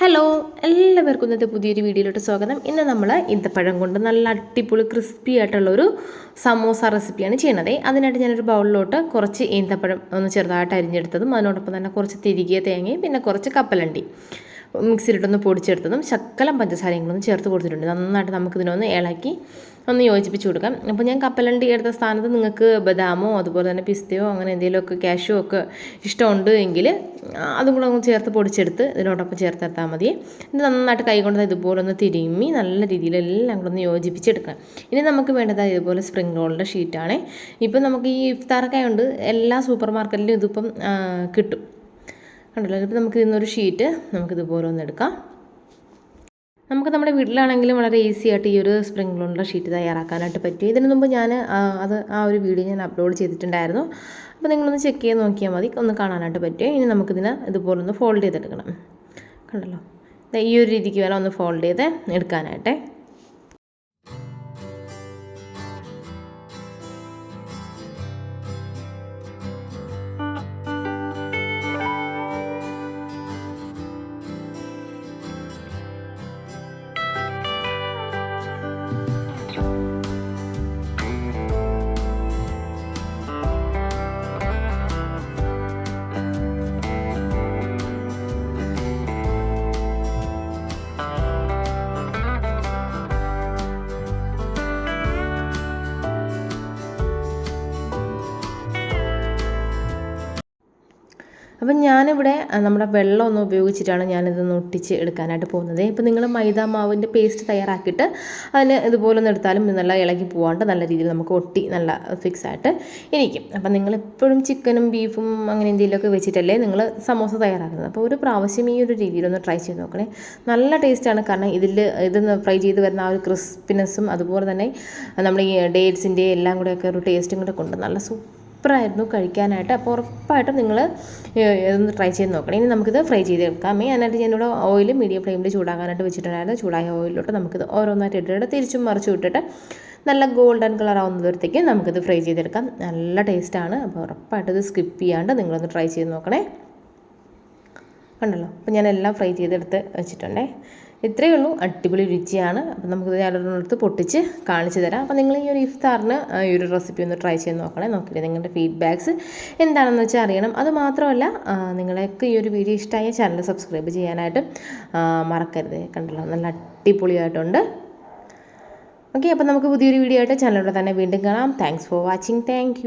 Hello എല്ലാവർക്കും ഇന്നത്തെ പുതിയൊരു വീഡിയോയിലോട്ട് സ്വാഗതം. ഇന്ന് നമ്മൾ ഈന്തപ്പഴം കൊണ്ട് നല്ല അടിപൊളി ക്രിസ്പി ആയിട്ടുള്ളൊരു സമോസ റെസിപ്പിയാണ് ചെയ്യണത് അതിനായിട്ട് ഞാനൊരു ബൗളിലോട്ട് കുറച്ച് ഈന്തപ്പഴം ഒന്ന് ചെറുതായിട്ട് അരിഞ്ഞെടുത്തതും അതിനോടൊപ്പം തന്നെ കുറച്ച് തിരികിയ തേങ്ങയും പിന്നെ കുറച്ച് കപ്പലണ്ടി. മിക്സിയിലിട്ടൊന്ന് പൊടിച്ചെടുത്തതും ശക്കലം പഞ്ചസാരയും കൂടെ ഒന്ന് ചേർത്ത് കൊടുത്തിട്ടുണ്ട്. നന്നായിട്ട് നമുക്കിതിനൊന്ന് ഇളക്കി ഒന്ന് യോജിപ്പിച്ച് കൊടുക്കാം. അപ്പോൾ ഞാൻ കപ്പലണ്ടി എടുത്ത സ്ഥാനത്ത് നിങ്ങൾക്ക് ബദാമോ അതുപോലെ തന്നെ പിസ്തയോ അങ്ങനെ എന്തെങ്കിലുമൊക്കെ കാഷ്യോ ഒക്കെ ഇഷ്ടമുണ്ട് എങ്കിൽ അതും കൂടെ ഒന്ന് ചേർത്ത് പൊടിച്ചെടുത്ത് ഇതിനോടൊപ്പം ചേർത്തെടുത്താൽ മതി. ഇത് നന്നായിട്ട് കൈകൊണ്ട് ഇതുപോലെ ഒന്ന് തിരുമ്മി നല്ല രീതിയിൽ എല്ലാം കൂടെ ഒന്ന് യോജിപ്പിച്ചെടുക്കാം. ഇനി നമുക്ക് വേണ്ടത് ഇതുപോലെ സ്പ്രിംഗ് റോളിന്റെ ഷീറ്റാണ് ഇപ്പം നമുക്ക് ഈ ഇഫ്താറൊക്കെ ആയതുകൊണ്ട് എല്ലാ സൂപ്പർ മാർക്കറ്റിലും ഇതിപ്പം കിട്ടും. കണ്ടല്ലോ? ഇപ്പോൾ നമുക്ക് ഇന്നൊരു ഷീറ്റ് നമുക്കിതുപോലെ ഒന്ന് എടുക്കാം. നമുക്ക് നമ്മുടെ വീട്ടിലാണെങ്കിലും വളരെ ഈസി ആയിട്ട് ഈ ഒരു സ്പ്രിംഗ് റോളിന്റെ ഷീറ്റ് തയ്യാറാക്കാനായിട്ട് പറ്റും. ഇതിന് മുമ്പ് ഞാൻ അത് ആ ഒരു വീഡിയോ ഞാൻ അപ്ലോഡ് ചെയ്തിട്ടുണ്ടായിരുന്നു. അപ്പോൾ നിങ്ങളൊന്ന് ചെക്ക് ചെയ്ത് നോക്കിയാൽ മതി. ഒന്ന് കാണാനായിട്ട് പറ്റും. ഇനി നമുക്കിതിനെ ഇതുപോലെ ഒന്ന് ഫോൾഡ് ചെയ്തെടുക്കണം. കണ്ടല്ലോ? ഈ ഒരു രീതിക്ക് വേണം ഒന്ന് ഫോൾഡ് ചെയ്ത് എടുക്കാനായിട്ടേ. അപ്പം ഞാനിവിടെ നമ്മുടെ വെള്ളം ഒന്ന് ഉപയോഗിച്ചിട്ടാണ് ഞാനിതൊന്ന് ഒട്ടിച്ച് എടുക്കാനായിട്ട് പോകുന്നത്. ഇപ്പം നിങ്ങൾ മൈദ മാവിന്റെ പേസ്റ്റ് തയ്യാറാക്കിയിട്ട് അതിന് ഇതുപോലെ ഒന്ന് എടുത്താലും നല്ല ഇളകി പോകാണ്ട് നല്ല രീതിയിൽ നമുക്ക് ഒട്ടി നല്ല ഫിക്സ് ആയിട്ട് ഇരിക്കും. അപ്പം നിങ്ങൾ എപ്പോഴും ചിക്കനും ബീഫും അങ്ങനെ എന്തെങ്കിലുമൊക്കെ വെച്ചിട്ടല്ലേ നിങ്ങൾ സമോസ തയ്യാറാക്കുന്നത്. അപ്പോൾ ഒരു പ്രാവശ്യം ഈ ഒരു രീതിയിലൊന്ന് ട്രൈ ചെയ്ത് നോക്കണേ. നല്ല ടേസ്റ്റാണ് കാരണം ഇതിൽ ഇതൊന്ന് ഫ്രൈ ചെയ്ത് വരുന്ന ആ ഒരു ക്രിസ്പിനെസ്സും അതുപോലെ തന്നെ നമ്മൾ ഈ ഡേറ്റ്സിന്റെ എല്ലാം കൂടെയൊക്കെ ഒരു ടേസ്റ്റും കൂടെ കൊണ്ട് നല്ല സൂപ്പർ സൂപ്പറായിരുന്നു കഴിക്കാനായിട്ട്. അപ്പോൾ ഉറപ്പായിട്ടും നിങ്ങൾ ഇതൊന്ന് ട്രൈ ചെയ്ത് നോക്കണം. ഇനി നമുക്കിത് ഫ്രൈ ചെയ്ത് ചെയ്തെടുക്കാം അതിനായിട്ട് ഞാനിവിടെ ഓയിൽ മീഡിയം ഫ്ലെയിമിൽ ചൂടാകാനായിട്ട് വെച്ചിട്ടുണ്ടായിരുന്നു. ചൂടായ ഓയിലോട്ട് നമുക്കിത് ഓരോന്നായിട്ട് ഇട്ടിട്ട് തിരിച്ചും മറിച്ചും ഇട്ടിട്ട് നല്ല ഗോൾഡൻ കളർ ആവുന്നവരത്തേക്ക് നമുക്കിത് ഫ്രൈ ചെയ്തെടുക്കാം. നല്ല ടേസ്റ്റാണ് അപ്പോൾ ഉറപ്പായിട്ട് ഇത് സ്കിപ്പ് ചെയ്യാണ്ട് നിങ്ങളൊന്ന് ട്രൈ ചെയ്ത് നോക്കണേ. കണ്ടല്ലോ? അപ്പോൾ ഞാൻ എല്ലാം ഫ്രൈ ചെയ്തെടുത്ത് വെച്ചിട്ടുണ്ടേ. ഇത്രയേ ഉള്ളൂ. അടിപൊളി രുചിയാണ്. അപ്പോൾ നമുക്കിത് ഞാനൊരിടത്ത് പൊട്ടിച്ച് കാണിച്ചു തരാം. അപ്പോൾ നിങ്ങൾ ഈ ഒരു ഇഫ്താറിന് ഈ ഒരു റെസിപ്പി ഒന്ന് ട്രൈ ചെയ്ത് നോക്കണേ. നോക്കിയിട്ട് നിങ്ങളുടെ ഫീഡ്ബാക്ക്സ് എന്താണെന്ന് വെച്ചാൽ അറിയണം. അത് മാത്രമല്ല നിങ്ങൾക്ക് ഈ ഒരു വീഡിയോ ഇഷ്ടമായ ചാനൽ സബ്സ്ക്രൈബ് ചെയ്യാനായിട്ട് മറക്കരുത്. കണ്ടല്ലോ നല്ല അടിപൊളിയായിട്ടുണ്ട്. ഓക്കെ അപ്പോൾ നമുക്ക് പുതിയൊരു വീഡിയോ ആയിട്ട് ചാനലിലൂടെ തന്നെ വീണ്ടും കാണാം. Thanks for watching thank